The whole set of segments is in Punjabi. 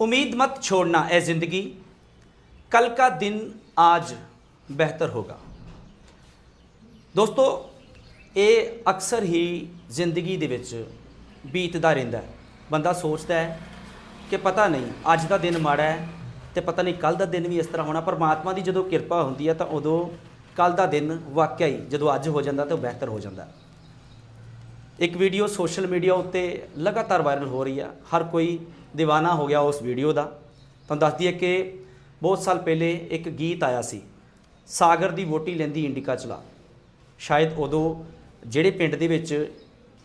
उम्मीद मत छोड़ना ए जिंदगी कल का दिन आज ਬਿਹਤਰ ਹੋਗਾ ਦੋਸਤੋ ਇਹ ਅਕਸਰ ਹੀ ਜ਼ਿੰਦਗੀ ਦੇ ਵਿੱਚ ਬੀਤਦਾ ਰਹਿੰਦਾ ਹੈ ਬੰਦਾ ਸੋਚਦਾ ਹੈ ਕਿ ਪਤਾ ਨਹੀਂ ਅੱਜ ਦਾ ਦਿਨ ਮਾੜਾ ਹੈ ਤੇ ਪਤਾ ਨਹੀਂ ਕੱਲ ਦਾ ਦਿਨ ਵੀ ਇਸ ਤਰ੍ਹਾਂ ਹੋਣਾ ਪਰਮਾਤਮਾ ਦੀ ਜਦੋਂ ਕਿਰਪਾ ਹੁੰਦੀ ਹੈ ਤਾਂ ਉਦੋਂ ਕੱਲ ਦਾ ਦਿਨ ਵਾਕਿਆ ਹੀ ਜਦੋਂ ਅੱਜ ਹੋ ਜਾਂਦਾ ਤਾਂ ਉਹ ਬਿਹਤਰ ਹੋ ਜਾਂਦਾ ਹੈ ਇੱਕ ਵੀਡੀਓ ਸੋਸ਼ਲ ਮੀਡੀਆ ਉੱਤੇ ਲਗਾਤਾਰ ਵਾਇਰਲ ਹੋ ਰਹੀ ਆ। ਹਰ ਕੋਈ دیਵਾਨਾ ਹੋ ਗਿਆ ਉਸ ਵੀਡੀਓ ਦਾ। ਤੁਹਾਨੂੰ ਦੱਸਦੀ ਹੈ ਕਿ ਬਹੁਤ ਸਾਲ ਪਹਿਲੇ ਇੱਕ ਗੀਤ ਆਇਆ ਸੀ, ਸਾਗਰ ਦੀ ਵੋਟੀ ਲੈਂਦੀ ਇੰਡੀਕਾ ਚਲਾ। ਸ਼ਾਇਦ ਉਦੋਂ ਜਿਹੜੇ ਪਿੰਡ ਦੇ ਵਿੱਚ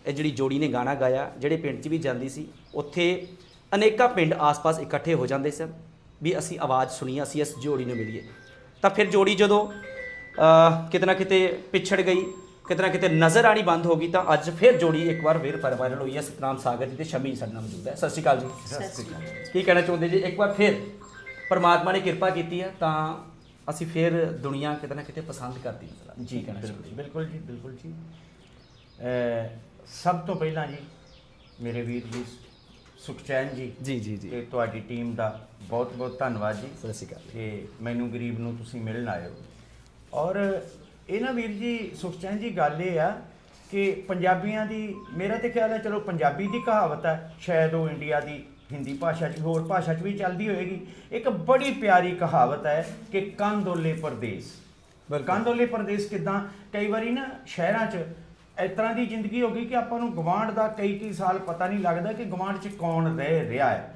ਇਹ ਜਿਹੜੀ ਜੋੜੀ ਨੇ ਗਾਣਾ ਗਾਇਆ, ਜਿਹੜੇ ਪਿੰਡ 'ਚ ਵੀ ਜਾਂਦੀ ਸੀ, ਉੱਥੇ ਅਨੇਕਾਂ ਪਿੰਡ ਆਸ-ਪਾਸ ਇਕੱਠੇ ਹੋ ਜਾਂਦੇ ਸਨ ਵੀ ਅਸੀਂ ਆਵਾਜ਼ ਸੁਣੀ, ਅਸੀਂ ਇਸ ਜੋੜੀ ਨੂੰ ਮਿਲੀਏ। ਤਾਂ ਫਿਰ ਜੋੜੀ ਜਦੋਂ ਕਿਤੇ ਨਾ ਕਿਤੇ ਪਿਛੜ ਗਈ ਕਿਤੇ ਨਾ ਕਿਤੇ ਨਜ਼ਰ ਆਣੀ ਬੰਦ ਹੋ ਗਈ ਤਾਂ ਅੱਜ ਫਿਰ ਜੋੜੀ ਇੱਕ ਵਾਰ ਫਿਰ ਵਾਇਰਲ ਹੋਈ ਹੈ। ਸਤਨਾਮ ਸਾਗਰ ਜੀ ਤੇ ਸ਼ਮੀ ਸਾਡੇ ਨਾਲ ਮੌਜੂਦ ਹੈ। ਸਤਿ ਸ਼੍ਰੀ ਅਕਾਲ ਜੀ। ਸਤਿ ਸ਼੍ਰੀ ਅਕਾਲ। ਕੀ ਕਹਿਣਾ ਚਾਹੁੰਦੇ ਜੀ? ਇੱਕ ਵਾਰ ਫਿਰ ਪਰਮਾਤਮਾ ਨੇ ਕਿਰਪਾ ਕੀਤੀ ਹੈ ਤਾਂ ਅਸੀਂ ਫਿਰ ਦੁਨੀਆ ਕਿਤੇ ਨਾ ਕਿਤੇ ਪਸੰਦ ਕਰਦੀ ਹੈ। ਜੀ ਬਿਲਕੁਲ ਬਿਲਕੁਲ ਜੀ ਬਿਲਕੁਲ ਜੀ। ਸਭ ਤੋਂ ਪਹਿਲਾਂ ਜੀ ਮੇਰੇ ਵੀਰ ਜੀ ਸੁਖਚੈਨ ਜੀ ਜੀ ਜੀ ਜੀ। ਤੇ ਤੁਹਾਡੀ ਟੀਮ ਦਾ ਬਹੁਤ ਬਹੁਤ ਧੰਨਵਾਦ ਜੀ। ਸਤਿ ਸ਼੍ਰੀ ਅਕਾਲ। ਕਿ ਮੈਨੂੰ ਗਰੀਬ ਨੂੰ ਤੁਸੀਂ ਮਿਲਣ ਆਏ ਹੋ। ਔਰ ਇਹ ਨਾ ਵੀਰ ਜੀ ਸੁਖਚੈਨ ਜੀ ਗੱਲ ਇਹ ਆ ਕਿ ਪੰਜਾਬੀਆਂ ਦੀ ਮੇਰਾ ਤੇ ਖਿਆਲ ਹੈ ਚਲੋ ਪੰਜਾਬੀ ਦੀ ਕਹਾਵਤ ਹੈ ਸ਼ਾਇਦ ਉਹ ਇੰਡੀਆ ਦੀ ਹਿੰਦੀ ਭਾਸ਼ਾ 'ਚ ਹੋਰ ਭਾਸ਼ਾ 'ਚ ਵੀ ਚੱਲਦੀ ਹੋਏਗੀ। ਇੱਕ ਬੜੀ ਪਿਆਰੀ ਕਹਾਵਤ ਹੈ ਕਿ ਕੰਦੋਲੇ ਪਰਦੇਸ। ਕੰਦੋਲੇ ਪਰਦੇਸ ਕਿਦਾਂ? ਕਈ ਵਾਰੀ ਨਾ ਸ਼ਹਿਰਾਂ 'ਚ ਇਸ ਤਰ੍ਹਾਂ ਦੀ ਜ਼ਿੰਦਗੀ ਹੋ ਗਈ ਕਿ ਆਪਾਂ ਨੂੰ ਗਵਾਂਢ ਦਾ ਕਈ ਕਈ ਸਾਲ ਪਤਾ ਨਹੀਂ ਲੱਗਦਾ ਕਿ ਗਵਾਂਢ 'ਚ ਕੌਣ ਰਹਿ ਰਿਹਾ ਹੈ।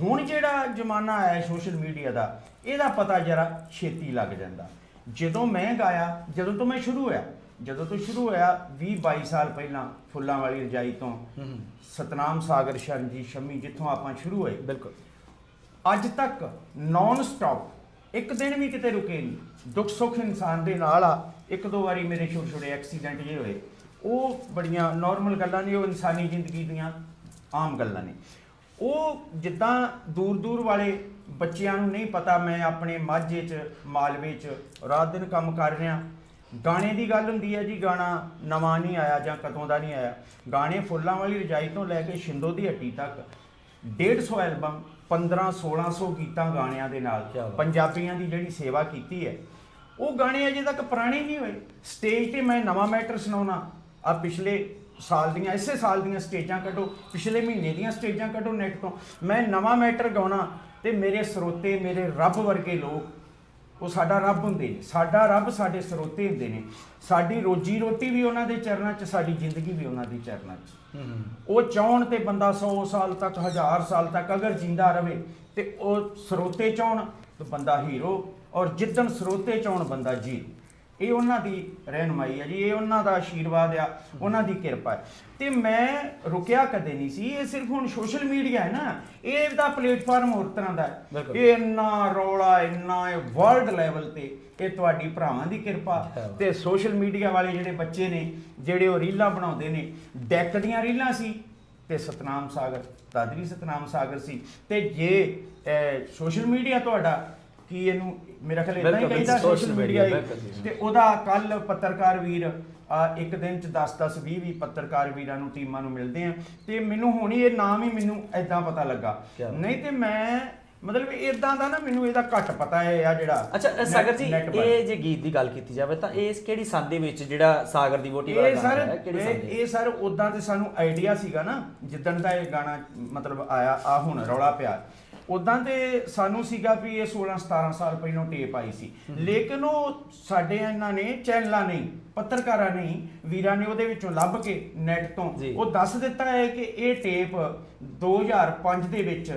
ਹੁਣ ਜਿਹੜਾ ਜ਼ਮਾਨਾ ਆਇਆ ਸੋਸ਼ਲ ਮੀਡੀਆ ਦਾ ਇਹਦਾ ਪਤਾ ਜਰਾ ਛੇਤੀ ਲੱਗ ਜਾਂਦਾ। ਜਦੋਂ ਮੈਂ ਗਾਇਆ ਜਦੋਂ ਤੋਂ ਮੈਂ ਸ਼ੁਰੂ ਹੋਇਆ ਜਦੋਂ ਤੋਂ ਸ਼ੁਰੂ ਹੋਇਆ 20 22 ਸਾਲ ਪਹਿਲਾਂ ਫੁੱਲਾਂ ਵਾਲੀ ਰਜਾਈ ਤੋਂ ਸਤਨਾਮ ਸਾਗਰ ਸ਼ਰਨ ਜੀ ਸ਼ਮੀ ਜਿੱਥੋਂ ਆਪਾਂ ਸ਼ੁਰੂ ਹੋਏ। ਬਿਲਕੁਲ। ਅੱਜ ਤੱਕ ਨਾਨ ਸਟਾਪ ਇੱਕ ਦਿਨ ਵੀ ਕਿਤੇ ਰੁਕੇ ਨਹੀਂ ਦੁੱਖ ਸੁੱਖ ਇਨਸਾਨ ਦੇ ਨਾਲ ਆ ਇੱਕ ਦੋ ਵਾਰੀ ਮੇਰੇ ਛੋਟੇ ਛੋਟੇ ਐਕਸੀਡੈਂਟ ਜੇ ਹੋਏ। ਉਹ ਬੜੀਆਂ ਨਾਰਮਲ ਗੱਲਾਂ ਨੇ ਉਹ ਇਨਸਾਨੀ ਜ਼ਿੰਦਗੀ ਦੀਆਂ ਆਮ ਗੱਲਾਂ ਨੇ। ਉਹ ਜਿੱਦਾਂ ਦੂਰ ਦੂਰ ਵਾਲੇ ਬੱਚਿਆਂ ਨੂੰ ਨਹੀਂ ਪਤਾ ਮੈਂ ਆਪਣੇ ਮਾਝੇ 'ਚ ਮਾਲਵੇ 'ਚ ਰਾਤ ਦਿਨ ਕੰਮ ਕਰ ਰਿਹਾ। ਗਾਣੇ ਦੀ ਗੱਲ ਹੁੰਦੀ ਹੈ ਜੀ ਗਾਣਾ ਨਵਾਂ ਨਹੀਂ ਆਇਆ ਜਾਂ ਕਦੋਂ ਦਾ ਨਹੀਂ ਆਇਆ। ਗਾਣੇ ਫੁੱਲਾਂ ਵਾਲੀ ਰਜਾਈ ਤੋਂ ਲੈ ਕੇ ਸ਼ਿੰਦੋ ਦੀ ਹੱਟੀ ਤੱਕ। 150 ਐਲਬਮ 15 1600 ਗੀਤਾਂ ਗਾਣਿਆਂ ਦੇ ਨਾਲ। ਪੰਜਾਬੀਆਂ ਦੀ ਜਿਹੜੀ ਸੇਵਾ ਕੀਤੀ ਹੈ ਉਹ ਗਾਣੇ ਅਜੇ ਤੱਕ ਪੁਰਾਣੇ ਨਹੀਂ ਹੋਏ। ਸਟੇਜ ਤੇ ਮੈਂ ਨਵਾਂ ਮੈਟਰ ਸੁਣਾਉਣਾ। ਆ ਪਿਛਲੇ ਸਾਲ ਦੀਆਂ ਇਸੇ ਸਾਲ ਦੀਆਂ ਸਟੇਜਾਂ ਕੱਢੋ ਪਿਛਲੇ ਮਹੀਨੇ ਦੀਆਂ ਸਟੇਜਾਂ ਕੱਢੋ ਨੈਟ ਤੋਂ। ਮੈਂ ਨਵਾਂ ਮੈਟਰ ਗਾਉਣਾ ਤੇ ਮੇਰੇ ਸਰੋਤੇ ਮੇਰੇ ਰੱਬ ਵਰਗੇ ਲੋਕ ਉਹ ਸਾਡਾ ਰੱਬ ਹੁੰਦੇ ਨੇ ਸਾਡਾ ਰੱਬ ਸਾਡੇ ਸਰੋਤੇ ਹੁੰਦੇ ਨੇ। ਸਾਡੀ ਰੋਜੀ ਰੋਟੀ ਵੀ ਉਹਨਾਂ ਦੇ ਚਰਨਾਂ 'ਚ ਸਾਡੀ ਜ਼ਿੰਦਗੀ ਵੀ ਉਹਨਾਂ ਦੇ ਚਰਨਾਂ 'ਚ। ਉਹ ਚਾਹਣ ਤੇ ਬੰਦਾ 100 ਸਾਲ ਤੱਕ 1000 ਸਾਲ ਤੱਕ ਅਗਰ ਜਿੰਦਾ ਰਵੇ ਤੇ ਉਹ ਸਰੋਤੇ ਚਾਹਣ ਤਾਂ ਬੰਦਾ ਹੀਰੋ ਔਰ ਜਿੱਦਣ ਸਰੋਤੇ ਚਾਹਣ ਬੰਦਾ ਜੀ ਇਹ ਉਹਨਾਂ ਦੀ ਰਹਿਨਮਾਈ ਹੈ ਜੀ ਇਹ ਉਹਨਾਂ ਦਾ ਆਸ਼ੀਰਵਾਦ ਆ ਉਹਨਾਂ ਦੀ ਕਿਰਪਾ ਹੈ ਤੇ ਮੈਂ ਰੁਕਿਆ ਕਦੇ ਨਹੀਂ ਸੀ ਇਹ ਸਿਰਫ ਹੁਣ ਸੋਸ਼ਲ ਮੀਡੀਆ ਹੈ ਨਾ ਇਹ ਦਾ ਪਲੇਟਫਾਰਮ ਹੋਰ ਤਰ੍ਹਾਂ ਦਾ ਹੈ। ਇਹ ਇੰਨਾ ਰੌਲਾ ਇੰਨਾ ਵਰਲਡ ਲੈਵਲ ਤੇ ਇਹ ਤੁਹਾਡੀ ਭਰਾਵਾਂ ਦੀ ਕਿਰਪਾ। ਤੇ ਸੋਸ਼ਲ ਮੀਡੀਆ ਵਾਲੇ ਜਿਹੜੇ ਬੱਚੇ ਨੇ ਜਿਹੜੇ ਉਹ ਰੀਲਾਂ ਬਣਾਉਂਦੇ ਨੇ ਡੈਕ ਦੀਆਂ ਰੀਲਾਂ ਸੀ ਤੇ ਸਤਨਾਮ ਸਾਗਰ ਦਾਦਰੀ ਸਤਨਾਮ ਸਾਗਰ ਸੀ ਤੇ ਜੇ ਸੋਸ਼ਲ ਮੀਡੀਆ ਤੁਹਾਡਾ ਕੀ ਇਹਨੂੰ ਮੇਰਾ ਖਿਆਲ ਇਦਾਂ ਹੀ ਬਿਲਕੁਲ, ਕਹਿੰਦਾ social ਸੋਸ਼ਲ media, ਮੀਡੀਆ ਬਿਲਕੁਲ ਜੀ। ਤੇ ਉਹਦਾ ਕੱਲ ਪੱਤਰਕਾਰ ਵੀਰ ਆ, ਇੱਕ ਦਿਨ ਚ 10 10 20 20 ਪੱਤਰਕਾਰ ਵੀਰਾਂ ਨੂੰ ਟੀਮਾਂ ਨੂੰ ਮਿਲਦੇ ਆ ਤੇ ਮੈਨੂੰ ਹੁਣ ਇਹ ਨਾਮ ਹੀ ਮੈਨੂੰ ਐਦਾਂ ਪਤਾ ਲੱਗਾ ਕਿਆ ਬਾਤ। ਨਹੀਂ ਤੇ ਮੈਂ ਮਤਲਬ ਇਦਾਂ ਦਾ ਨਾ ਮੈਨੂੰ ਇਹਦਾ ਘੱਟ ਪਤਾ ਹੈ ਆ ਜਿਹੜਾ ਅੱਛਾ ਅ, ਸਾਗਰ ਜੀ net ਬਾਰੇ। ਇਹ ਜੇ ਗੀਤ ਦੀ ਗੱਲ ਕੀਤੀ ਜਾਵੇ ਤਾਂ ਇਸ ਕਿਹੜੀ ਸੰਦ ਦੇ ਵਿੱਚ ਜਿਹੜਾ ਸਾਗਰ ਦੀ ਵੋਟੀ ਵਾਲਾ ਇਹ ਗਾਣਾ ਸਰ ਹੈ ਕਿਹੜੀ ਇਹ ਸੰਦ ਇਹ ਸਰ ਉਦਾਂ ਤੇ ਸਾਨੂੰ ਆਈਡੀਆ ਸੀਗਾ ਨਾ ਜਿੱਦਣ ਦਾ ਇਹ ਗਾਣਾ ਮਤਲਬ ਆਇਆ ਆ ਹੁਣ ਰੌਲਾ ਪਿਆ ਉਦਾਂ ਤੇ ਸਾਨੂੰ ਸੀਗਾ ਵੀ ਇਹ 16 17 ਸਾਲ ਪਹਿਲਾਂ ਟੇਪ ਆਈ ਸੀ ਲੇਕਿਨ ਉਹ ਸਾਡੇ ਇਹਨਾਂ ਨੇ ਚੈਨਲਾਂ ਨਹੀਂ ਪੱਤਰਕਾਰਾਂ ਨਹੀਂ ਵੀਰਾਂ ਨੇ ਉਹਦੇ ਵਿੱਚੋਂ ਲੱਭ ਕੇ ਨੈਟ ਤੋਂ। ਉਹ ਦੱਸ ਦਿੱਤਾ ਹੈ ਕਿ ਇਹ ਟੇਪ 2005 ਦੇ ਵਿੱਚ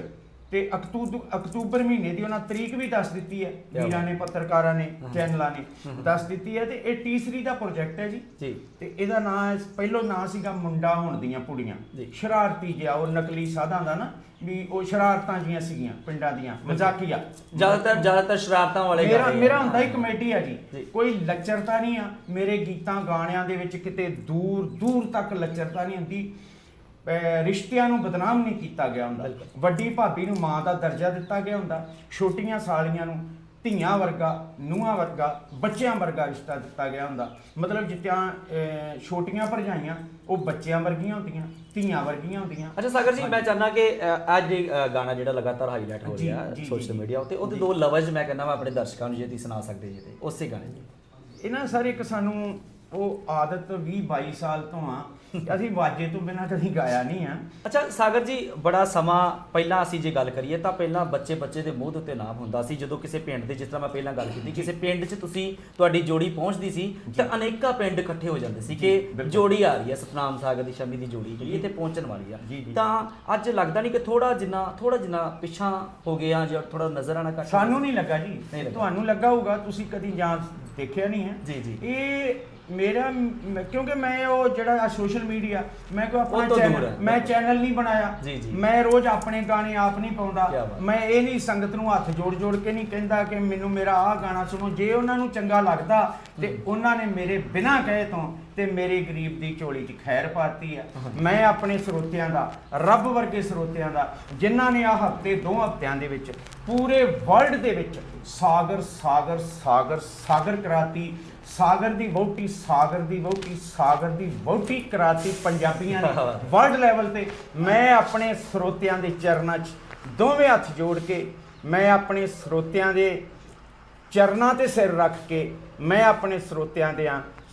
ਤੇ ਅਕਤੂਬਰ ਅਕਤੂਬਰ ਮਹੀਨੇ ਦੀ ਉਹਨਾਂ ਤਰੀਕ ਵੀ ਦੱਸ ਦਿੱਤੀ ਹੈ ਵੀਰਾਂ। ਨੇ ਪੱਤਰਕਾਰਾਂ ਨੇ ਚੈਨਲਾਂ ਨੇ ਦੱਸ ਦਿੱਤੀ ਹੈ ਤੇ ਇਹ ਤੀਸਰੀ ਦਾ ਪ੍ਰੋਜੈਕਟ ਹੈ ਜੀ। ਤੇ ਇਹਦਾ ਨਾਂ ਪਹਿਲੋ ਨਾਂ ਸੀਗਾ ਮੁੰਡਾ ਹੋਣ ਦੀਆਂ ਪੁੜੀਆਂ। ਸ਼ਰਾਰਤੀ ਜਿਹਾ ਉਹ ਨਕਲੀ ਸਾਧਾਂ ਦਾ ਨਾ ਵੀ ਉਹ ਸ਼ਰਾਰਤਾਂ ਜੀਆਂ ਸੀਗੀਆਂ ਪਿੰਡਾਂ ਦੀਆਂ ਮਜ਼ਾਕੀਆ। ਜ਼ਿਆਦਾਤਰ ਜ਼ਿਆਦਾਤਰ ਸ਼ਰਾਰਤਾਂ ਵਾਲੇ ਮੇਰਾ ਮੇਰਾ। ਹੁੰਦਾ ਹੀ ਕਮੇਡੀ ਆ ਜੀ। ਕੋਈ ਲੱਚਰਤਾ ਨਹੀਂ ਆ ਮੇਰੇ ਗੀਤਾਂ ਗਾਣਿਆਂ ਦੇ ਵਿੱਚ ਕਿਤੇ ਦੂਰ ਦੂਰ ਤੱਕ ਲੱਚਰਤਾ ਨਹੀਂ ਹੁੰਦੀ। ਰਿਸ਼ਤਿਆਂ ਨੂੰ ਬਦਨਾਮ ਨਹੀਂ ਕੀਤਾ ਗਿਆ ਹੁੰਦਾ। ਵੱਡੀ ਭਾਬੀ ਨੂੰ ਮਾਂ ਦਾ ਦਰਜਾ ਦਿੱਤਾ ਗਿਆ ਹੁੰਦਾ ਛੋਟੀਆਂ ਸਾਲੀਆਂ ਨੂੰ ਧੀਆਂ ਵਰਗਾ ਨੂੰਹਾਂ ਵਰਗਾ ਬੱਚਿਆਂ ਵਰਗਾ ਰਿਸ਼ਤਾ ਦਿੱਤਾ ਗਿਆ ਹੁੰਦਾ ਮਤਲਬ ਅਹ, ਛੋਟੀਆਂ ਭਰਜਾਈਆਂ ਉਹ ਬੱਚਿਆਂ ਵਰਗੀਆਂ ਹੁੰਦੀਆਂ ਧੀਆਂ ਵਰਗੀਆਂ ਹੁੰਦੀਆਂ ਅੱਛਾ ਸਾਗਰ ਜੀ ਮੈਂ ਚਾਹੁੰਦਾ ਕਿ ਅੱਜ ਗਾਣਾ ਜਿਹੜਾ ਲਗਾਤਾਰ ਹਾਈਲਾਈਟ ਹੋ ਰਿਹਾ ਸੋਸ਼ਲ। ਮੀਡੀਆ ਉੱਤੇ ਉਹਦੇ। ਦੋ ਲਫ਼ਜ਼ ਮੈਂ ਕਹਿੰਦਾ ਮੈਂ ਆਪਣੇ ਦਰਸ਼ਕਾਂ ਨੂੰ ਜੇ ਤੁਸੀਂ ਸੁਣਾ ਸਕਦੇ ਜੇ ਤੇ ਉਸੇ ਗਾਣੇ ਦੀ ਇਹਨਾਂ ਸਾਰੇ ਇੱਕ ਸਾਨੂੰ ਉਹ ਆਦਤ 20 22 ਸਾਲ ਤੋਂ ਆ। ਅਸੀਂ ਵਾਜੇ ਤੋਂ ਬਿਨਾਂ ਕਦੀ ਗਾਇਆ ਨਹੀਂ ਆ। ਅੱਛਾ ਸਾਗਰ ਜੀ ਬੜਾ ਸਮਾਂ ਪਹਿਲਾਂ ਅਸੀਂ ਜੇ ਗੱਲ ਕਰੀਏ ਤਾਂ ਪਹਿਲਾਂ ਬੱਚੇ ਬੱਚੇ ਦੇ ਮੂੰਹ ਦੇ ਉੱਤੇ ਨਾਮ ਹੁੰਦਾ ਸੀ। ਜਦੋਂ ਕਿਸੇ ਪਿੰਡ ਦੇ ਜਿਸ ਤਰ੍ਹਾਂ ਮੈਂ ਪਹਿਲਾਂ ਗੱਲ ਕੀਤੀ ਕਿਸੇ ਪਿੰਡ 'ਚ ਤੁਸੀਂ ਤੁਹਾਡੀ ਜੋੜੀ ਪਹੁੰਚਦੀ ਸੀ ਤਾਂ ਅਨੇਕਾਂ ਪਿੰਡ ਇਕੱਠੇ ਹੋ ਜਾਂਦੇ ਸੀ ਕਿ। ਜੋੜੀ ਆ ਰਹੀ ਹੈ ਸਤਨਾਮ ਸਾਗਰ ਦੀ ਸ਼ਮੀ ਦੀ ਜੋੜੀ ਜਿਹੜੀ ਇੱਥੇ ਪਹੁੰਚਣ ਵਾਲੀ ਆ। ਤਾਂ ਅੱਜ ਲੱਗਦਾ ਨਹੀਂ ਕਿ ਥੋੜਾ ਜਿੰਨਾ ਥੋੜਾ ਜਿੰਨਾ ਪਿੱਛਾ ਹੋ ਗਿਆ ਜਾਂ ਥੋੜਾ ਨਜ਼ਰ ਆਣਾ ਘੱਟ ਸਾਨੂੰ ਨਹੀਂ ਲੱਗਾ ਜੀ। ਤੁਹਾਨੂੰ ਲੱਗਾ ਹੋਊਗਾ ਤੁਸੀਂ ਕਦੀ ਜਾਂ ਦੇਖਿਆ ਨਹੀਂ ਹੈ। ਜੀ, ਜੀ। ਇਹ ਮੇਰਾ ਮ- ਕਿਉਂਕਿ ਮੈਂ ਉਹ ਜਿਹੜਾ ਸੋਸ਼ਲ ਮੀਡੀਆ ਮੈਂ ਕੋਈ ਆਪਣਾ ਉਹ ਤੋਂ ਦੂਰ ਚੈਨਲ ਹੈ। ਮੈਂ ਚੈਨਲ ਨਹੀਂ ਬਣਾਇਆ ਜੀ। ਮੈਂ ਰੋਜ਼ ਆਪਣੇ ਗਾਣੇ ਆਪ ਨਹੀਂ ਕਿਆ ਪਾਉਂਦਾ ਬਾਤ। ਮੈਂ ਇਹ ਨਹੀਂ ਸੰਗਤ ਨੂੰ ਹੱਥ ਜੋੜ ਜੋੜ ਕੇ ਨਹੀਂ ਕਹਿੰਦਾ ਕਿ ਮੈਨੂੰ ਮੇਰਾ ਆਹ ਗਾਣਾ ਸੁਣੋ ਜੇ ਉਹਨਾਂ ਨੂੰ ਚੰਗਾ ਲੱਗਦਾ ਤੇ ਉਹਨਾਂ ਨੇ ਮੇਰੇ ਬਿਨਾਂ ਕਹੇ ਤੋਂ ਤੇ ਮੇਰੇ ਗਰੀਬ ਦੀ ਝੋਲੀ 'ਚ ਖੈਰ ਪਾਤੀ ਆ। ਮੈਂ ਆਪਣੇ ਸਰੋਤਿਆਂ ਦਾ ਰੱਬ ਵਰਗੇ ਸਰੋਤਿਆਂ ਦਾ ਜਿਨ੍ਹਾਂ ਨੇ ਆ ਹਫ਼ਤੇ ਦੋ ਹਫਤਿਆਂ ਦੇ ਵਿੱਚ ਪੂਰੇ ਵਰਲਡ ਦੇ ਵਿੱਚ ਸਾਗਰ ਸਾਗਰ ਸਾਗਰ ਸਾਗਰ ਕਰਾਤੀ ਸਾਗਰ ਦੀ ਵਹੁਟੀ ਸਾਗਰ ਦੀ ਵਹੁਟੀ ਸਾਗਰ ਦੀ ਵਹੁਟੀ ਕਰਾਤੀ ਪੰਜਾਬੀਆਂ ਨੇ ਵਰਲਡ ਲੈਵਲ ਤੇ। ਮੈਂ ਆਪਣੇ ਸਰੋਤਿਆਂ ਦੇ ਚਰਨਾਂ 'ਚ ਦੋਵੇਂ ਹੱਥ ਜੋੜ ਕੇ ਮੈਂ ਆਪਣੇ ਸਰੋਤਿਆਂ ਦੇ ਚਰਨਾਂ ਤੇ ਸਿਰ ਰੱਖ ਕੇ ਮੈਂ ਆਪਣੇ ਸਰੋਤਿਆਂ ਦੇ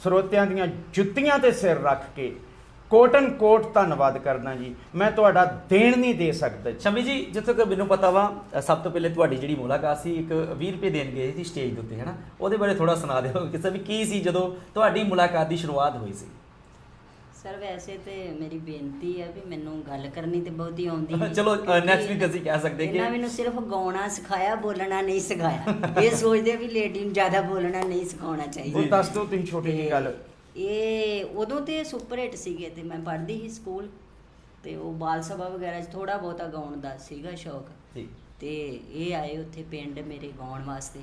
ਸਰੋਤਿਆਂ ਦੀਆਂ ਜੁੱਤੀਆਂ ਤੇ ਸਿਰ ਰੱਖ ਕੇ ਕੋਟਨ ਕੋਟ ਧੰਨਵਾਦ ਕਰਦਾ ਜੀ। ਮੈਂ ਤੁਹਾਡਾ ਦੇਣ ਨਹੀਂ ਦੇ ਸਕਦਾ ਜੀ। ਸ਼ਮੀ ਜੀ, ਜਿੱਥੋਂ ਕਿ ਮੈਨੂੰ ਪਤਾ ਵਾ ਸਭ ਤੋਂ ਪਹਿਲੇ ਤੁਹਾਡੀ ਜਿਹੜੀ ਮੁਲਾਕਾਤ ਸੀ, ਇੱਕ 20 ਰੁਪਏ ਦੇਣ ਗਏ ਸੀ ਸਟੇਜ ਦੇ ਉੱਤੇ, ਹੈਨਾ? ਉਹਦੇ ਬਾਰੇ ਥੋੜਾ ਸੁਣਾ ਦਿਓ, ਕਿਸੇ ਵੀ ਕੀ ਸੀ ਜਦੋਂ ਤੁਹਾਡੀ ਮੁਲਾਕਾਤ ਦੀ ਸ਼ੁਰੂਆਤ ਹੋਈ ਸੀ? ਸਰ ਵੈਸੇ ਤੇ ਮੇਰੀ ਬੇਨਤੀ ਹੈ ਵੀ ਮੈਨੂੰ ਗੱਲ ਕਰਨੀ ਤੇ ਬਹੁਤੀ ਆਉਂਦੀ ਨਹੀਂ ਚਲੋ, next week ਅਸੀਂ ਕਹਿ ਸਕਦੇ ਕਿ- ਇਹਨਾਂ ਮੈਨੂੰ ਸਿਰਫ ਗਾਉਣਾ ਸਿਖਾਇਆ ਬੋਲਣਾ ਨਹੀਂ ਸਿਖਾਇਆ। ਇਹ ਸੋਚਦੇ ਵੀ ਲੇਡੀ ਨੂੰ ਜ਼ਿਆਦਾ ਬੋਲਣਾ ਨਹੀਂ ਸਿਖਾਉਣਾ ਚਾਹੀਦਾ। ਉਹ ਦੱਸ ਦਿਓ ਤੁਸੀਂ ਛੋਟੀ ਜਿਹੀ ਗੱਲ। ਇਹ ਉਦੋਂ ਤੇ ਸੁਪਰ ਹਿੱਟ ਸੀਗੇ ਤੇ ਮੈਂ ਪੜ੍ਹਦੀ ਸੀ ਸਕੂਲ ਤੇ ਉਹ ਬਾਲ ਸਭਾ ਵਗੈਰਾ 'ਚ ਥੋੜਾ ਬਹੁਤਾ ਗਾਉਣ ਦਾ ਸੀਗਾ ਸ਼ੌਕ। ਜੀ ਤੇ ਇਹ ਆਏ ਉੱਥੇ ਪਿੰਡ ਮੇਰੇ ਗਾਉਣ ਵਾਸਤੇ।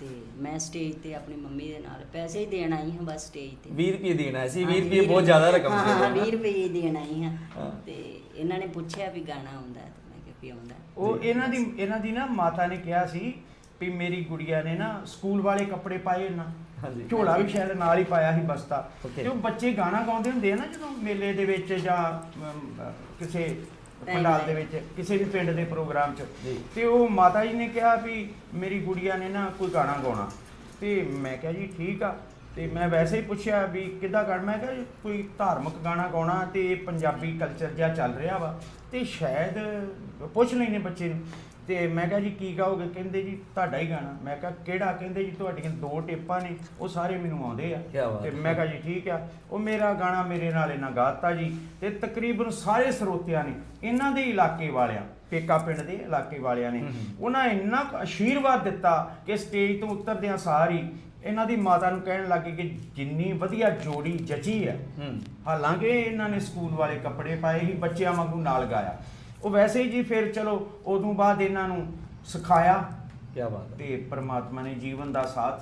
ਤੇ ਮੈਂ ਸਟੇਜ ਤੇ ਆਪਣੀ ਮੰਮੀ ਦੇ ਨਾਲ ਪੈਸੇ ਹੀ ਦੇਣ ਆਈ ਹਾਂ ਬਸ ਸਟੇਜ ਤੇ 20 ਰੁਪਏ ਦੇਣਾ ਸੀ 20 ਹਾਂਜੀ, ਰੁਪਏ ਬਹੁਤ ਜ਼ਿਆਦਾ ਰਕਮ ਹਾਂ, ਸੀ ਹਾਂ ਉਦੋਂ। 20 ਰੁਪਏ ਹੀ ਦੇਣ ਆਈ ਹਾਂ। ਤੇ ਇਹਨਾਂ ਨੇ ਪੁੱਛਿਆ ਵੀ ਗਾਣਾ ਆਉਂਦਾ ਹੈ ਤੇ ਮੈਂ ਕਿਹਾ ਵੀ ਆਉਂਦਾ। ਉਹ ਇਹਨਾਂ ਦੀ ਇਹਨਾਂ ਦੀ ਨਾ ਮਾਤਾ ਨੇ ਕਿਹਾ ਸੀ ਵੀ ਮੇਰੀ ਗੁੜੀਆ ਨੇ ਨਾ ਸਕੂਲ ਵਾਲੇ ਕੱਪੜੇ ਪਾਏ ਨਾ ਹਾਂਜੀ। ਝੋਲਾ ਵੀ ਸ਼ਾਇਦ ਨਾਲ ਹੀ ਪਾਇਆ ਸੀ ਬਸਤਾ. ਤੇ ਉਹ ਬੱਚੇ ਗਾਣਾ ਗਾਉਂਦੇ ਹੁੰਦੇ ਆ ਨਾ ਜਦੋਂ ਮੇਲੇ ਦੇ ਵਿੱਚ ਜਾਂ ਕਿਸੇ ਪੰਡਾਲ ਦੇ। ਵਿੱਚ ਕਿਸੇ ਵੀ ਪਿੰਡ ਦੇ ਪ੍ਰੋਗਰਾਮ 'ਚ। ਤੇ ਉਹ ਮਾਤਾ ਜੀ ਨੇ ਕਿਹਾ ਵੀ ਮੇਰੀ ਗੁੜੀਆ ਨੇ ਨਾ ਕੋਈ ਗਾਣਾ ਗਾਉਣਾ। ਤੇ ਮੈਂ ਕਿਹਾ ਜੀ ਠੀਕ ਆ। ਤੇ ਮੈਂ ਵੈਸੇ ਹੀ ਪੁੱਛਿਆ ਵੀ ਕਿੱਦਾਂ ਗਾਣਾ? ਮੈਂ ਕਿਹਾ ਕੋਈ ਧਾਰਮਿਕ ਗਾਣਾ ਗਾਉਣਾ ਤੇ ਪੰਜਾਬੀ ਕਲਚਰ ਜਿਹਾ ਚੱਲ ਰਿਹਾ ਵਾ। ਤੇ ਸ਼ਾਇਦ ਪੁੱਛ ਲੈਨੇ ਬੱਚੇ ਨੂੰ। ਤੇ ਮੈਂ ਕਿਹਾ ਜੀ ਕੀ ਗਾਓਗੇ ਕਹਿੰਦੇ ਜੀ ਤੁਹਾਡਾ ਹੀ ਗਾਣਾ। ਮੈਂ ਕਿਹਾ ਕਿਹੜਾ? ਕਹਿੰਦੇ ਜੀ ਤੁਹਾਡੀਆਂ ਦੋ ਟੇਪਾਂ ਨੇ ਉਹ ਸਾਰੇ ਮੈਨੂੰ ਆਉਂਦੇ ਆ। ਕਿਆ ਬਾਤ ਤੇ। ਮੈਂ ਕਿਹਾ ਜੀ ਠੀਕ ਆ। ਉਹ ਮੇਰਾ ਗਾਣਾ ਮੇਰੇ ਨਾਲ ਇਹਨਾਂ ਗਾਤਾ ਜੀ ਤੇ ਤਕਰੀਬਨ ਸਾਰੇ ਸਰੋਤਿਆਂ ਨੇ ਇਹਨਾਂ ਦੇ ਇਲਾਕੇ ਵਾਲਿਆਂ ਪੇਕਾ ਪਿੰਡ ਦੇ ਇਲਾਕੇ ਵਾਲਿਆਂ ਨੇ। ਉਹਨਾਂ ਇੰਨਾ ਕੁ ਆਸ਼ੀਰਵਾਦ ਦਿੱਤਾ ਕਿ ਸਟੇਜ ਤੋਂ ਉਤਰਦਿਆਂ ਸਾਰ ਹੀ ਇਹਨਾਂ ਦੀ ਮਾਤਾ ਨੂੰ ਕਹਿਣ ਲੱਗੇ ਕਿ ਜਿੰਨੀ ਵਧੀਆ ਜੋੜੀ ਜਚੀ ਹੂੰ। ਹਾਲਾਂਕਿ ਇਹਨਾਂ ਨੇ ਸਕੂਲ ਵਾਲੇ ਕੱਪੜੇ ਪਾਏ ਹੀ ਬੱਚਿਆਂ ਵਾਂਗੂ ਨਾਲ ਗਾਇਆ। ਉਹ ਵੈਸੇ ਹੀ ਜੀ ਫਿਰ ਚਲੋ ਉਦੋਂ ਬਾਅਦ ਇਹਨਾਂ ਨੂੰ ਸਿਖਾਇਆ ਕੀ ਬਾਤ ਹੈ। ਤੇ ਪ੍ਰਮਾਤਮਾ ਨੇ ਜੀਵਨ ਦਾ ਸਾਥ।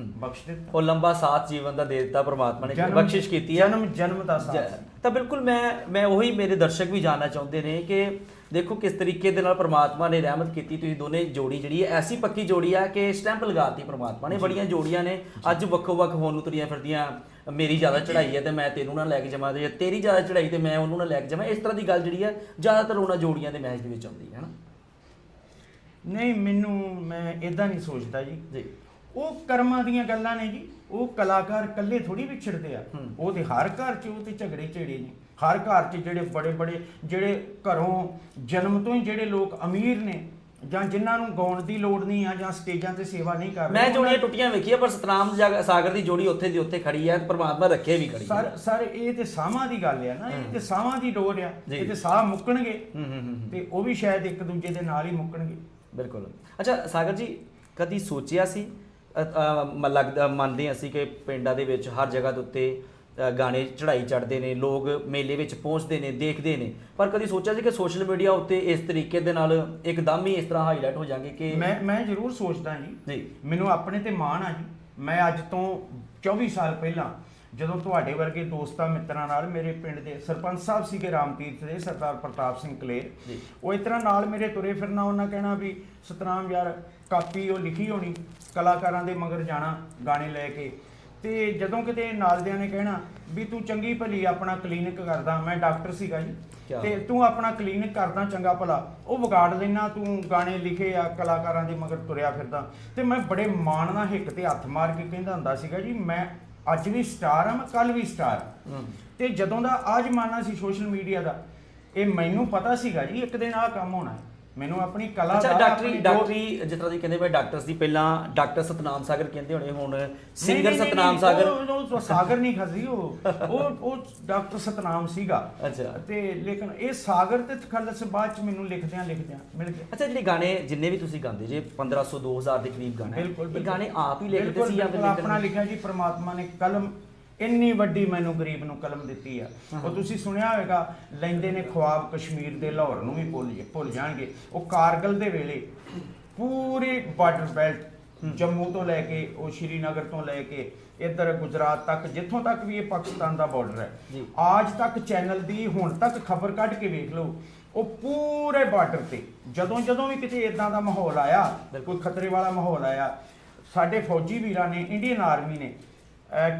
ਬਖਸ਼ ਦਿੱਤਾ। ਉਹ ਲੰਬਾ ਸਾਥ ਜੀਵਨ ਦਾ ਦੇ ਦਿੱਤਾ ਪ੍ਰਮਾਤਮਾ ਨੇ ਜਨਮ- ਬਖਸ਼ਿਸ਼ ਕੀਤੀ ਹੈ। ਜਨਮ ਜਨਮ ਦਾ ਸਾਥ। ਤਾਂ ਬਿਲਕੁਲ ਮੈਂ ਮੈਂ ਉਹੀ ਮੇਰੇ ਦਰਸ਼ਕ ਵੀ ਜਾਣਨਾ ਚਾਹੁੰਦੇ ਨੇ ਕਿ ਦੇਖੋ ਕਿਸ ਤਰੀਕੇ ਦੇ ਨਾਲ ਪ੍ਰਮਾਤਮਾ ਨੇ ਰਹਿਮਤ ਕੀਤੀ ਤੁਸੀਂ ਦੋਨੇ ਜੋੜੀ ਜਿਹੜੀ ਹੈ ਐਸੀ ਪੱਕੀ ਜੋੜੀ ਆ ਕਿ ਸਟੈਂਪ ਲਗਾਤੀ ਪ੍ਰਮਾਤਮਾ ਨੇ ਬੜੀਆਂ ਜੋੜੀਆਂ ਨੇ। ਅੱਜ ਵੱਖੋ ਵੱਖ ਹੋਣ ਨੂੰ ਤੁਰੀਆਂ ਫਿਰਦੀਆਂ ਮੇਰੀ ਜ਼ਿਆਦਾ ਚੜ੍ਹਾਈ ਹੈ ਤੇ ਮੈਂ ਤੈਨੂੰ ਨਾ ਲੈ ਕੇ ਜਾਵਾਂ ਤੇ ਤੇਰੀ ਜ਼ਿਆਦਾ ਚੜ੍ਹਾਈ ਤੇ ਮੈਂ ਉਹਨੂੰ ਨਾ ਲੈ ਕੇ ਜਾਵਾਂ ਇਸ ਤਰ੍ਹਾਂ ਦੀ ਗੱਲ ਜਿਹੜੀ ਹੈ ਜ਼ਿਆਦਾਤਰ ਉਹਨਾਂ ਜੋੜੀਆਂ ਦੇ ਮੈਚ ਦੇ ਵਿੱਚ ਆਉਂਦੀ ਹੈ ਨਾ? ਨਹੀਂ ਮੈਨੂੰ ਮੈਂ ਇਦਾਂ ਨਹੀਂ ਸੋਚਦਾ ਜੀ। ਜੀ। ਉਹ ਕਰਮਾਂ ਦੀਆਂ ਗੱਲਾਂ ਨੇ ਜੀ ਉਹ ਕਲਾਕਾਰ ਇਕੱਲੇ ਥੋੜੀ ਵਿਛੜਦੇ ਆ। ਉਹ ਤੇ ਹਰ ਘਰ 'ਚ ਉਹ ਤੇ ਝਗੜੇ ਝੇੜੇ ਨੇ ਹਰ ਘਰ 'ਚ ਜਿਹੜੇ ਬੜੇ ਬੜੇ ਜਿਹੜੇ ਘਰੋਂ ਜਨਮ ਤੋਂ ਹੀ ਜਿਹੜੇ ਲੋਕ ਅਮੀਰ ਨੇ ਜਾਂ ਜਿਨ੍ਹਾਂ ਨੂੰ ਗਾਉਣ ਦੀ ਲੋੜ ਨਹੀਂ ਆ ਜਾਂ ਸਟੇਜਾਂ ਤੇ ਸੇਵਾ ਨਹੀਂ ਕਰ ਰਹੇ ਮੈਂ ਜੋੜੀਆਂ ਟੁੱਟੀਆਂ ਵੇਖੀਆਂ ਪਰ ਸਤਨਾਮ ਸਾਗਰ ਦੀ ਜੋੜੀ ਉੱਥੇ ਦੀ ਉੱਥੇ ਖੜੀ ਹੈ ਪ੍ਰਮਾਤਮਾ ਰੱਖੇ ਵੀ ਖੜੀ ਸਰ ਸਰ ਇਹ ਤੇ ਸਾਹਾਂ ਦੀ ਗੱਲ ਆ ਨਾ ਇਹ। ਤੇ ਸਾਹਾਂ ਦੀ ਡੋਰ ਆ। ਇਹ ਤੇ ਸਾਹ ਮੁੱਕਣਗੇ। ਤੇ ਉਹ ਵੀ ਸ਼ਾਇਦ ਇੱਕ ਦੂਜੇ ਦੇ ਨਾਲ ਹੀ ਮੁੱਕਣਗੇ ਬਿਲਕੁਲ ਅੱਛਾ ਸਾਗਰ ਜੀ ਕਦੀ ਸੋਚਿਆ ਸੀ ਅ, ਮ- ਲੱਗਦਾ ਮੰਨਦੇ ਅਸੀਂ ਕਿ ਪਿੰਡਾਂ ਦੇ ਵਿੱਚ ਹਰ ਜਗ੍ਹਾ ਦੇ ਉੱਤੇ ਅ, ਗਾਣੇ ਚੜਾਈ ਚੜਦੇ ਨੇ ਲੋਕ ਮੇਲੇ ਵਿੱਚ ਪਹੁੰਚਦੇ ਨੇ ਦੇਖਦੇ ਨੇ। ਪਰ ਕਦੀ ਸੋਚਿਆ ਸੀ ਕਿ ਸੋਸ਼ਲ ਮੀਡੀਆ ਉੱਤੇ ਇਸ ਤਰੀਕੇ ਦੇ ਨਾਲ ਇੱਕਦਮ ਹੀ ਇਸ ਤਰ੍ਹਾਂ ਹਾਈਲਾਈਟ ਹੋ ਜਾਣਗੇ ਕਿ ਮੈਂ ਮੈਂ ਜ਼ਰੂਰ ਸੋਚਦਾ ਜੀ। ਜੀ। ਮੈਨੂੰ ਆਪਣੇ ਤੇ ਮਾਣ ਆ ਜੀ। ਮੈਂ ਅੱਜ ਤੋਂ 24 ਸਾਲ ਪਹਿਲਾਂ ਜਦੋਂ ਤੁਹਾਡੇ ਵਰਗੇ ਦੋਸਤਾਂ ਮਿੱਤਰਾਂ ਨਾਲ ਮੇਰੇ ਪਿੰਡ ਦੇ ਸਰਪੰਚ ਸਾਹਿਬ ਸੀਗੇ ਰਾਮਤੀਰਥ ਦੇ ਸਰਦਾਰ ਪ੍ਰਤਾਪ ਸਿੰਘ ਕਲੇਰ। ਉਹ ਇਸ ਤਰ੍ਹਾਂ ਨਾਲ ਮੇਰੇ ਤੁਰੇ ਫਿਰਨਾ ਉਹਨਾਂ ਕਹਿਣਾ ਵੀ ਸਤਨਾਮ ਯਾਰ ਕਾਪੀ ਉਹ ਲਿਖੀ ਹੋਣੀ ਕਲਾਕਾਰਾਂ ਦੇ ਮਗਰ ਜਾਣਾ ਗਾਣੇ ਲੈ ਕੇ। ਤੇ ਜਦੋਂ ਕਿਤੇ ਨਾਲਦਿਆਂ ਨੇ ਕਹਿਣਾ ਵੀ ਤੂੰ ਚੰਗੀ ਭਲੀ ਆਪਣਾ ਕਲੀਨਿਕ ਕਰਦਾ। ਮੈਂ ਡਾਕਟਰ ਸੀਗਾ ਜੀ। ਤੇ ਤੂੰ ਆਪਣਾ ਕਲੀਨਿਕ ਕਰਦਾ ਚੰਗਾ ਭਲਾ। ਉਹ ਵਿਗਾੜ ਲੈਣਾ ਤੂੰ ਗਾਣੇ ਲਿਖੇ ਆ ਕਲਾਕਾਰਾਂ ਦੇ ਮਗਰ ਤੁਰਿਆ ਫਿਰਦਾ। ਤੇ ਮੈਂ ਬੜੇ ਮਾਣ ਨਾਲ ਹਿੱਕ ਤੇ ਹੱਥ ਮਾਰ ਕੇ ਕਹਿੰਦਾ ਹੁੰਦਾ ਸੀਗਾ ਜੀ ਮੈਂ ਅੱਜ ਵੀ ਸਟਾਰ ਆ ਮੈਂ ਕੱਲ ਵੀ ਸਟਾਰ ਹੂੰ। ਤੇ ਜਦੋਂ ਦਾ ਆ ਜ਼ਮਾਨਾ ਸੀ ਸੋਸ਼ਲ ਮੀਡੀਆ ਦਾ ਇਹ ਮੈਨੂੰ ਪਤਾ ਸੀਗਾ ਜੀ ਇੱਕ ਦਿਨ ਆਹ ਕੰਮ ਹੋਣਾ ਹੈ। ਮੈਨੂੰ ਆਪਣੀ ਕਲਾ ਅੱਛਾ ਦਾ ਡਾਕਟਰੀ ਡਾਕਟਰੀ ਜਿਸ ਤਰ੍ਹਾਂ ਦੀ ਕਹਿੰਦੇ ਪਏ ਡਾਕਟਰਸ ਦੀ ਪਹਿਲਾਂ ਡਾਕਟਰ ਸਤਨਾਮ ਸਾਗਰ ਕਹਿੰਦੇ ਹੋਣੇ ਹੁਣ ਸਿੰਗਰ ਸਤਨਾਮ ਸਾਗਰ। ਸਾਗਰ ਨਹੀਂ ਖਸੀ ਉਹ ਉਹ ਉਹ ਡਾਕਟਰ ਸਤਨਾਮ ਸੀਗਾ। ਅੱਛਾ। ਤੇ ਲੇਕਿਨ ਇਹ ਸਾਗਰ ਤੇ ਤਖੱਲਸ ਬਾਅਦ ਚ ਮੈਨੂੰ ਲਿਖਦਿਆਂ ਲਿਖਦਿਆਂ ਮਿਲ ਗਿਆ। ਅੱਛਾ ਜਿਹੜੇ ਗਾਣੇ ਜਿੰਨੇ ਵੀ ਤੁਸੀਂ ਗਾਉਂਦੇ ਜੇ 1500 2000 ਦੇ ਕਰੀਬ ਗਾਣਾ ਇਹ। ਗਾਣੇ ਆਪ ਹੀ ਲਿਖਦੇ ਸੀ ਜਾਂ ਆਪਣਾ ਲਿਖਿਆ ਜੀ ਪ੍ਰਮਾਤਮਾ ਨੇ ਕਲਮ ਇੰਨੀ ਵੱਡੀ ਮੈਨੂੰ ਗਰੀਬ ਨੂੰ ਕਲਮ ਦਿੱਤੀ ਆ ਉਹ ਤੁਸੀਂ ਸੁਣਿਆ ਹੋਵੇਗਾ ਲੈਂਦੇ ਨੇ ਖੁਆਬ ਕਸ਼ਮੀਰ ਦੇ ਲਾਹੌਰ ਨੂੰ ਵੀ ਭੁੱਲ ਭੁੱਲ ਜਾਣਗੇ ਉਹ ਕਾਰਗਲ ਦੇ ਵੇਲੇ ਪੂਰੇ ਬਾਰਡਰ ਬੈਲਟ ਜੰਮੂ ਤੋਂ ਲੈ ਕੇ ਉਹ ਸ਼੍ਰੀਨਗਰ ਤੋਂ ਲੈ ਕੇ ਇੱਧਰ ਗੁਜਰਾਤ ਤੱਕ ਜਿੱਥੋਂ ਤੱਕ ਵੀ ਇਹ ਪਾਕਿਸਤਾਨ ਦਾ ਬਾਰਡਰ ਹੈ। ਆਜ ਤੱਕ ਚੈਨਲ ਦੀ ਹੁਣ ਤੱਕ ਖਬਰ ਕੱਢ ਕੇ ਵੇਖ ਲਓ ਉਹ ਪੂਰੇ ਬਾਰਡਰ ਤੇ ਜਦੋਂ ਜਦੋਂ ਵੀ ਕਿਤੇ ਇਦਾਂ ਦਾ ਮਾਹੌਲ ਆਇਆ। ਕੋਈ ਖਤਰੇ ਵਾਲਾ ਮਾਹੌਲ ਆਇਆ ਸਾਡੇ ਫੌਜੀ ਵੀਰਾਂ ਨੇ ਇੰਡੀਅਨ ਆਰਮੀ ਨੇ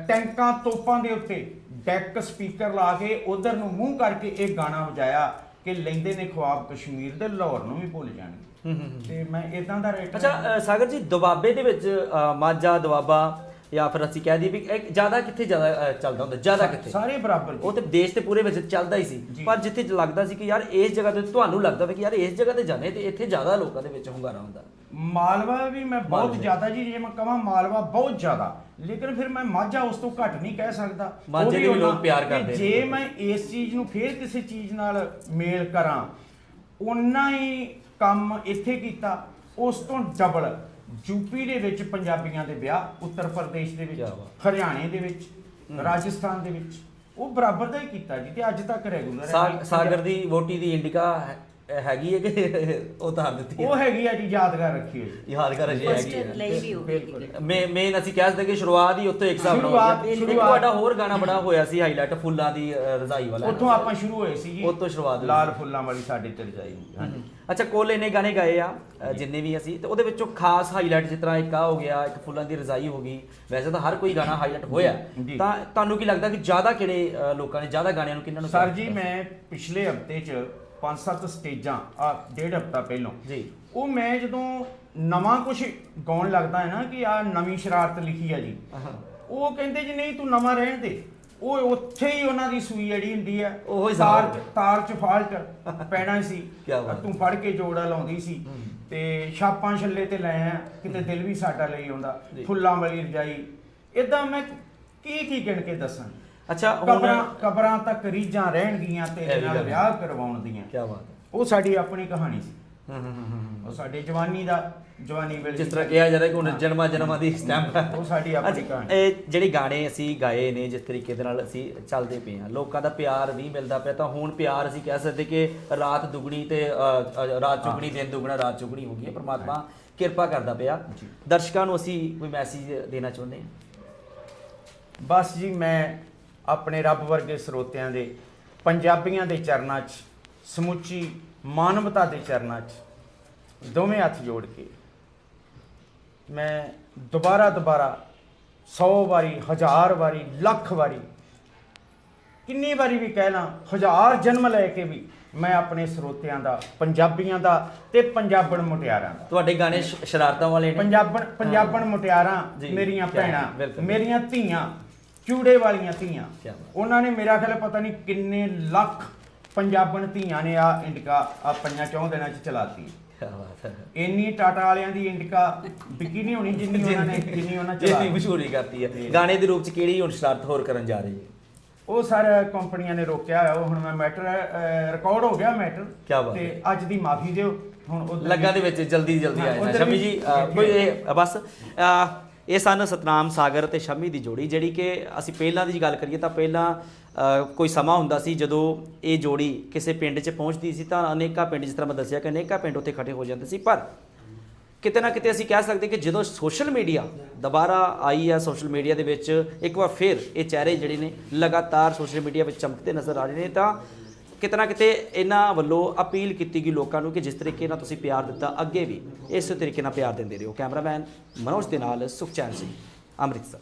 ਟੈਂਕਾਂ ਤੋਪਾਂ ਦੇ ਉੱਤੇ ਡੈਕ ਸਪੀਕਰ ਲਾ ਕੇ ਉਧਰ ਨੂੰ ਮੂੰਹ ਕਰਕੇ ਇਹ ਗਾਣਾ ਵਜਾਇਆ ਕਿ ਲੈਂਦੇ ਨੇ ਖੁਆਬ ਕਸ਼ਮੀਰ ਦੇ ਲਾਹੌਰ ਨੂੰ ਵੀ ਭੁੱਲ ਜਾਣਗੇ। ਤੇ ਮੈਂ ਇਦਾਂ ਦਾ ਰੇਟ ਅੱਛਾ ਸਾਗਰ ਜੀ ਦੁਆਬੇ ਦੇ ਵਿੱਚ ਮਾਝਾ ਦੁਆਬਾ ਜਾਂ ਫਿਰ ਅਸੀਂ ਕਹਿ ਦਈਏ ਵੀ ਇਹ ਜ਼ਿਆਦਾ ਕਿੱਥੇ ਜ਼ਿਆਦਾ ਅ, ਚੱਲਦਾ ਹੁੰਦਾ ਜ਼ਿਆਦਾ ਕਿੱਥੇ ਸਾਰੇ ਬਰਾਬਰ। ਉਹ ਤੇ ਦੇਸ਼ ਤੇ ਪੂਰੇ ਵਿੱਚ ਚੱਲਦਾ ਹੀ ਸੀ। ਪਰ ਜਿੱਥੇ ਲੱਗਦਾ ਸੀ ਕਿ ਯਾਰ ਇਸ ਜਗ੍ਹਾ ਤੇ ਤੁਹਾਨੂੰ ਲੱਗਦਾ ਵੀ ਕਿ ਯਾਰ ਇਸ ਜਗ੍ਹਾ ਤੇ ਜਾਣੇ ਤੇ ਇੱਥੇ ਜ਼ਿਆਦਾ ਲੋਕਾਂ ਦੇ ਵਿੱਚ ਹੁੰਗਾਰਾ ਹੁੰਦਾ ਮਾਲਵਾ ਵੀ ਮੈਂ ਬਹੁਤ ਮਾਲਵੇ। ਜ਼ਿਆਦਾ ਜੀ ਜੇ ਮੈਂ ਕਹਾਂ ਮਾਲਵਾ ਬਹੁਤ ਜ਼ਿਆਦਾ ਲੇਕਿਨ ਫਿਰ ਮੈਂ ਮਾਝਾ ਉਸ ਤੋਂ ਘੱਟ ਨਹੀਂ ਕਹਿ ਸਕਦਾ ਮਾਝੇ ਉਹ ਦੇ ਵੀ ਉਹਨਾਂ- ਲੋਕ ਪਿਆਰ ਕਿ ਕਰਦੇ ਨੇ। ਜੇ ਮੈਂ ਇਸ ਚੀਜ਼ ਨੂੰ ਫੇਰ ਕਿਸੇ ਚੀਜ਼ ਨਾਲ ਮੇਲ ਕਰਾਂ ਉਨਾ ਹੀ ਕੰਮ ਇੱਥੇ ਕੀਤਾ ਉਸ ਤੋਂ ਡਬਲ ਯੂਪੀ ਦੇ ਵਿੱਚ ਪੰਜਾਬੀਆਂ ਦੇ ਵਿਆਹ ਉੱਤਰ ਪ੍ਰਦੇਸ਼ ਦੇ ਵਿੱਚ ਕਿਆ ਬਾਤ। ਹਰਿਆਣੇ ਦੇ ਵਿੱਚ ਰਾਜਸਥਾਨ ਦੇ ਵਿੱਚ ਉਹ ਬਰਾਬਰ ਦਾ ਹੀ ਕੀਤਾ ਜੀ ਤੇ ਅੱਜ ਤੱਕ ਰੈਗੂਲਰ ਸਾ- ਸਾਗਰ ਦੀ ਵੋਟੀ ਦੀ ਇੰਡਿਕਾ ਹੈ- ਹੈਗੀ ਹੈ ਕਿ ਉਹ ਤਾਂ ਦਿੱਤੀ ਉਹ ਹੈਗੀ ਆ ਜੀ ਯਾਦਗਾਰ ਰੱਖੀ ਹੋਈ ਯਾਦਗਾਰ ਅਜੇ ਹੈਗੀ ਹੈ ਲਈ ਵੀ ਉਹ ਬਿਲਕੁਲ। ਮੈਂ ਮੇਨ ਅਸੀਂ ਕਹਿ ਸਕਦੇ ਕਿ ਸ਼ੁਰੂਆਤ ਹੀ ਉੱਥੇ ਇੱਕ ਨਾਲ ਸ਼ੁਰੂਆਤ-। ਇੱਕ ਤੁਹਾਡਾ ਹੋਰ ਗਾਣਾ ਬੜਾ ਹੋਇਆ ਸੀ ਹਾਈਲਾਈਟ ਫੁੱਲਾਂ ਦੀ ਰਜ਼ਾਈ ਵਾਲਾ ਉੱਥੋਂ ਆਪਾਂ ਸ਼ੁਰੂ ਹੋਏ ਸੀ ਜੀ ਉੱਥੋਂ ਸ਼ੁਰੂਆਤ ਹੋਈ। ਲਾਲ ਫੁੱਲਾਂ ਵਾਲੀ ਸਾਡੇ ਤੇ ਰਜਾਈ ਹਾਂਜੀ ਅੱਛਾ ਕੋਲ ਇਹਨੇ ਗਾਣੇ ਗਾਏ ਆ ਜਿੰਨੇ ਵੀ ਅਸੀਂ ਤੇ ਉਹਦੇ ਵਿੱਚੋਂ ਖਾਸ ਹਾਈਲਾਈਟ ਜਿਸ ਤਰ੍ਹਾਂ ਇੱਕ ਆ ਹੋ ਗਿਆ ਇੱਕ ਫੁੱਲਾਂ ਦੀ ਰਜ਼ਾਈ ਹੋ ਗਈ ਵੈਸੇ ਤਾਂ ਹਰ ਕੋਈ ਗਾਣਾ ਹਾਈਲਾਈਟ ਹੋਇਆ। ਤਾਂ ਤੁਹਾਨੂੰ ਕੀ ਲੱਗਦਾ ਕਿ ਜ਼ਿਆਦਾ ਕਿਹੜੇ ਲੋਕਾਂ ਨੇ ਜ਼ਿਆਦਾ ਗਾਣਿਆਂ ਨੂੰ ਕਿੰਨਾਂ ਨੂੰ ਸਰ ਜੀ? ਮੈਂ ਪਿਛਲੇ ਹਫ਼ਤੇ 'ਚ ਪੰਜ ਸੱਤ ਸਟੇਜਾਂ ਆ ਡੇਢ ਹਫਤਾ ਪਹਿਲਾਂ। ਜੀ। ਉਹ ਮੈਂ ਜਦੋਂ ਨਵਾਂ ਕੁਝ ਗਾਉਣ ਲੱਗਦਾ ਹੈ ਨਾ ਕਿ ਆ ਨਵੀਂ ਸ਼ਰਾਰਤ ਲਿਖੀ ਆ ਜੀ। ਉਹ ਕਹਿੰਦੇ ਜੀ ਨਹੀਂ ਤੂੰ ਨਵਾਂ ਰਹਿਣ ਦੇ। ਉਹ ਉੱਥੇ ਹੀ ਉਹਨਾਂ ਦੀ ਸੂਈ ਜਿਹੜੀ ਹੁੰਦੀ ਆ ਉਹੀ ਤਾਰ ਤਾਰ 'ਚ ਫਾਲਟ ਪੈਣਾ ਸੀ। ਤੂੰ ਫੜ ਕੇ ਜੋੜਾ ਲਾਉਂਦੀ ਸੀ। ਤੇ ਛਾਪਾਂ ਛੱਲੇ ਤੇ ਲੈ ਆ ਕਿਤੇ ਦਿਲ ਵੀ ਸਾਡਾ ਲਈ ਆਉਂਦਾ। ਫੁੱਲਾਂ ਵਾਲੀ ਰਜਾਈ। ਇਦਾਂ ਮੈਂ ਕੀ ਕੀ ਗਿਣ ਕੇ ਦੱਸਾਂ? ਅੱਛਾ ਕਬਰਾਂ ਕਬਰਾਂ ਤੱਕ ਰੀਝਾਂ ਰਹਿਣਗੀਆਂ ਤੇਰੇ ਨਾਲ। ਵਿਆਹ ਕਰਵਾਉਣ ਦੀਆਂ। ਕੀ ਬਾਤ ਹੈ। ਉਹ ਸਾਡੀ ਆਪਣੀ ਕਹਾਣੀ ਸੀ। ਹੂੰ ਹੂੰ ਹੂੰ, ਉਹ ਸਾਡੇ ਜਵਾਨੀ ਦਾ ਜਵਾਨੀ ਵੇਲੇ ਜਿਸ ਤਰ੍ਹਾਂ ਕਿਹਾ ਜਾ ਰਿਹਾ ਕਿ ਹੁਣ। ਜਨਮਾਂ ਜਨਮਾਂ ਦੀ ਸਟੈਂਪ ਹੈ। ਉਹ ਸਾਡੀ ਆਪਣੀ ਕਹਾਣੀ। ਇਹ ਜਿਹੜੇ ਗਾਣੇ ਅਸੀਂ ਗਾਏ ਨੇ ਜਿਸ ਤਰੀਕੇ ਦੇ ਨਾਲ ਅਸੀਂ ਚੱਲਦੇ ਪਏ ਹਾਂ ਲੋਕਾਂ ਦਾ ਪਿਆਰ ਵੀ ਮਿਲਦਾ ਪਿਆ ਤਾਂ ਹੁਣ ਪਿਆਰ ਅਸੀਂ ਕਹਿ ਸਕਦੇ ਕਿ ਰਾਤ ਦੁਗਣੀ ਤੇ ਰਾਤ ਚੁਗਣੀ ਦਿਨ ਦੁਗਣਾ ਰਾਤ ਚੁਗਣੀ ਹੋ ਗਈ ਹੈ ਪ੍ਰਮਾਤਮਾ ਕਿਰਪਾ ਕਰਦਾ ਪਿਆ। ਦਰਸ਼ਕਾਂ ਨੂੰ ਅਸੀਂ ਕੋਈ ਮੈਸੇਜ ਦੇਣਾ ਚਾਹੁੰਦੇ ਹਾਂ? ਬਸ ਜੀ ਮੈਂ ਆਪਣੇ ਰੱਬ ਵਰਗੇ ਸਰੋਤਿਆਂ ਦੇ ਪੰਜਾਬੀਆਂ ਦੇ ਚਰਨਾਂ 'ਚ ਸਮੁੱਚੀ ਮਾਨਵਤਾ ਦੇ ਚਰਨਾਂ 'ਚ ਦੋਵੇਂ ਹੱਥ ਜੋੜ ਕੇ ਮੈਂ ਦੁਬਾਰਾ ਦੁਬਾਰਾ 100 ਵਾਰੀ ਹਜ਼ਾਰ ਵਾਰੀ ਲੱਖ ਵਾਰੀ ਕਿੰਨੀ ਵਾਰੀ ਵੀ ਕਹਿ ਲਾਂ ਹਜ਼ਾਰ ਜਨਮ ਲੈ ਕੇ ਵੀ ਮੈਂ ਆਪਣੇ ਸਰੋਤਿਆਂ ਦਾ ਪੰਜਾਬੀਆਂ ਦਾ ਤੇ ਪੰਜਾਬਣ ਮੁਟਿਆਰਾਂ ਦਾ। ਤੁਹਾਡੇ ਗਾਣੇ ਸ਼ਰਾਰਤਾਂ ਵਾਲੇ ਨੇ? ਪੰਜਾਬਣ ਪੰਜਾਬਣ ਮੁਟਿਆਰਾਂ ਮੇਰੀਆਂ ਭੈਣਾਂ। ਮੇਰੀਆਂ ਧੀਆਂ ਚੂੜੇ ਵਾਲੀਆਂ ਧੀਆਂ। ਉਹਨਾਂ ਨੇ ਮੇਰਾ ਖਿਆਲ ਪਤਾ ਨਹੀਂ ਕਿੰਨੇ ਲੱਖ ਪੰਜਾਬਣ ਧੀਆਂ ਨੇ ਆ ਇੰਡਿਕਾ ਆ ਪੰਜਾਂ ਚੌਂ ਦਿਨਾਂ ਚ ਚਲਾਤੀ। ਇੰਨੀ ਟਾਟਾ ਵਾਲਿਆਂ ਦੀ ਇੰਡਿਕਾ ਵਿਕੀ ਨਹੀਂ ਹੋਣੀ ਜਿੰਨੀ ਉਹਨਾਂ ਨੇ ਜਿੰਨੀ ਉਹਨਾਂ ਜਿੰਨੀ ਚਲਾਤੀ। ਮਸ਼ਹੂਰੀ ਕਰਤੀ ਹੈ। ਗਾਣੇ ਦੇ ਰੂਪ ਚ ਕਿਹੜੀ ਹੁਣ ਸ਼ਰਾਰਤ ਹੋਰ ਕਰਨ ਜਾ ਰਹੀ ਹੈ? ਉਹ ਸਾਰੇ ਕੰਪਨੀਆਂ ਨੇ ਰੋਕਿਆ ਹੋਇਆ ਉਹ ਹੁਣ ਮੈਂ ਮੈਟਰ ਰਿਕਾਰਡ ਹੋ ਗਿਆ ਮੈਟਰ। ਤੇ ਅੱਜ ਦੀ ਮਾਫੀ ਦਿਓ ਹੁਣ ਲੱਗਾ ਦੇ ਵਿੱਚ ਜਲਦੀ ਜਲਦੀ ਆ ਜਾਣਾ। ਸ਼ਮੀ ਜੀ ਕੋਈ ਬਸ ਇਹ ਸਨ ਸਤਨਾਮ ਸਾਗਰ ਤੇ ਸ਼ਮੀ ਦੀ ਜੋੜੀ, ਜਿਹੜੀ ਕਿ ਅਸੀਂ ਪਹਿਲਾਂ ਦੀ ਗੱਲ ਕਰੀਏ ਤਾਂ ਪਹਿਲਾਂ ਕੋਈ ਸਮਾਂ ਹੁੰਦਾ ਸੀ ਜਦੋਂ ਇਹ ਜੋੜੀ ਕਿਸੇ ਪਿੰਡ 'ਚ ਪਹੁੰਚਦੀ ਸੀ ਤਾਂ ਅਨੇਕਾਂ ਪਿੰਡ, ਜਿਸ ਤਰ੍ਹਾਂ ਮੈਂ ਦੱਸਿਆ ਕਿ ਅਨੇਕਾਂ ਪਿੰਡ ਉੱਥੇ ਇਕੱਠੇ ਹੋ ਜਾਂਦੇ ਸੀ, ਪਰ ਕਿਤੇ ਨਾ ਕਿਤੇ ਅਸੀਂ ਕਹਿ ਸਕਦੇ ਕਿ ਜਦੋਂ ਸੋਸ਼ਲ ਮੀਡੀਆ ਦੁਬਾਰਾ ਆਈ ਹੈ, ਸੋਸ਼ਲ ਮੀਡੀਆ ਦੇ ਵਿੱਚ ਇੱਕ ਵਾਰ ਫਿਰ ਇਹ ਚਿਹਰੇ ਜਿਹੜੇ ਨੇ ਲਗਾਤਾਰ ਸੋਸ਼ਲ ਮੀਡੀਆ ਵਿੱਚ ਚਮਕਦੇ ਨਜ਼ਰ ਆ ਰਹੇ ਨੇ, ਤਾਂ ਕਿਤੇ ਨਾ ਕਿਤੇ ਇਹਨਾਂ ਵੱਲੋਂ ਅਪੀਲ ਕੀਤੀ ਗਈ ਲੋਕਾਂ ਨੂੰ ਕਿ ਜਿਸ ਤਰੀਕੇ ਨਾਲ ਤੁਸੀਂ ਪਿਆਰ ਦਿੱਤਾ, ਅੱਗੇ ਵੀ ਇਸੇ ਤਰੀਕੇ ਨਾਲ ਪਿਆਰ ਦਿੰਦੇ ਰਹੋ। ਕੈਮਰਾਮੈਨ ਮਨੋਜ ਦੇ ਨਾਲ ਸੁਖਚੈਨ ਸਿੰਘ, ਅੰਮ੍ਰਿਤਸਰ।